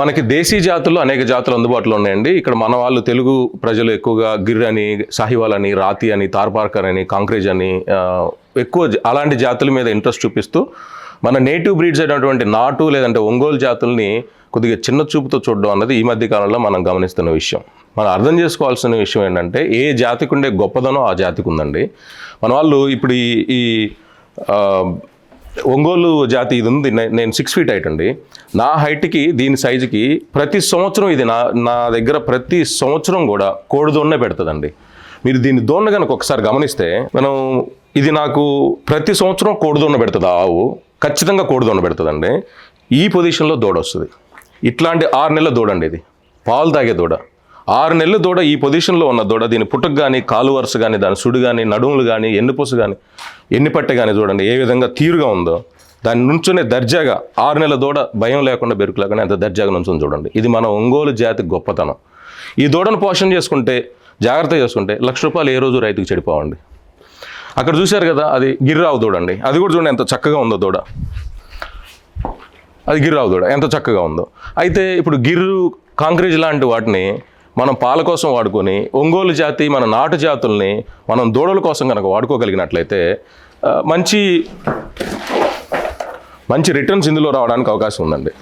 మనకి దేశీ జాతులు అనేక జాతులు అందుబాటులో ఉన్నాయండి. ఇక్కడ మన వాళ్ళు తెలుగు ప్రజలు ఎక్కువగా గిర్ అని సాహివాల్ అని రాతి అని తార్పార్కర్ అని కాంక్రేజ్ అని ఎక్కువ అలాంటి జాతుల మీద ఇంట్రెస్ట్ చూపిస్తూ మన నేటివ్ బ్రీడ్స్ అయినటువంటి నాటు లేదంటే ఒంగోలు జాతుల్ని కొద్దిగా చిన్న చూపుతో చూడడం అన్నది ఈ మధ్య కాలంలో మనం గమనిస్తున్న విషయం. మనం అర్థం చేసుకోవాల్సిన విషయం ఏంటంటే ఏ జాతికి ఉండే గొప్పదనం ఆ జాతికి ఉందండి మన వాళ్ళు ఇప్పుడు ఈ ఒంగోలు జాతి ఇది ఉంది. నేను సిక్స్ ఫీట్ హైట్ అండి. నా హైట్కి దీని సైజుకి ప్రతి సంవత్సరం ఇది నా నా దగ్గర ప్రతి సంవత్సరం కూడా కోడిదోన్నే పెడుతుందండి. మీరు దీన్ని దోన్న కనుక ఒకసారి గమనిస్తే మనం ఇది నాకు ప్రతి సంవత్సరం కోడిదోన్న పెడుతుంది? ఆవు. ఖచ్చితంగా కోడిదోన్న పెడుతుందండి. ఈ పొజిషన్లో దూడ వస్తుంది. ఇట్లాంటి ఆరు నెలల దూడ అండి ఇది. పాలు తాగే దూడ. ఆరు నెలల దూడ ఈ పొజిషన్లో ఉన్న దూడ దీని పుట్టుకు కానీ కాలు వరుస కానీ దాని సుడు కానీ నడుములు కానీ ఎన్నుపూస కానీ ఎన్నిపట్టె కానీ చూడండి ఏ విధంగా తీరుగా ఉందో దాని నుంచునే దర్జాగా ఆరు నెలల దూడ భయం లేకుండా బెరుకు లేకుండా ఎంత దర్జాగా నుంచుని చూడండి. ఇది మన ఒంగోలు జాతి గొప్పతనం. ఈ దూడను పోషణ చేసుకుంటే జాగ్రత్త చేసుకుంటే లక్ష రూపాయలు ఏ రోజు రైతుకు చెడిపోవండి. అక్కడ చూశారు కదా అది గిర్రావు దూడండి. అది కూడా చూడండి ఎంత చక్కగా ఉందో దూడ. అది గిర్రావు దూడ ఎంత చక్కగా ఉందో. అయితే ఇప్పుడు గిర్రు కాంక్రీజ్ లాంటి వాటిని మనం పాల కోసం వాడుకొని ఒంగోలు జాతి మన నాటు జాతుల్ని మనం దూడల కోసం కనుక వాడుకోగలిగినట్లయితే మంచి మంచి రిటర్న్స్ ఇందులో రావడానికి అవకాశం ఉందండి.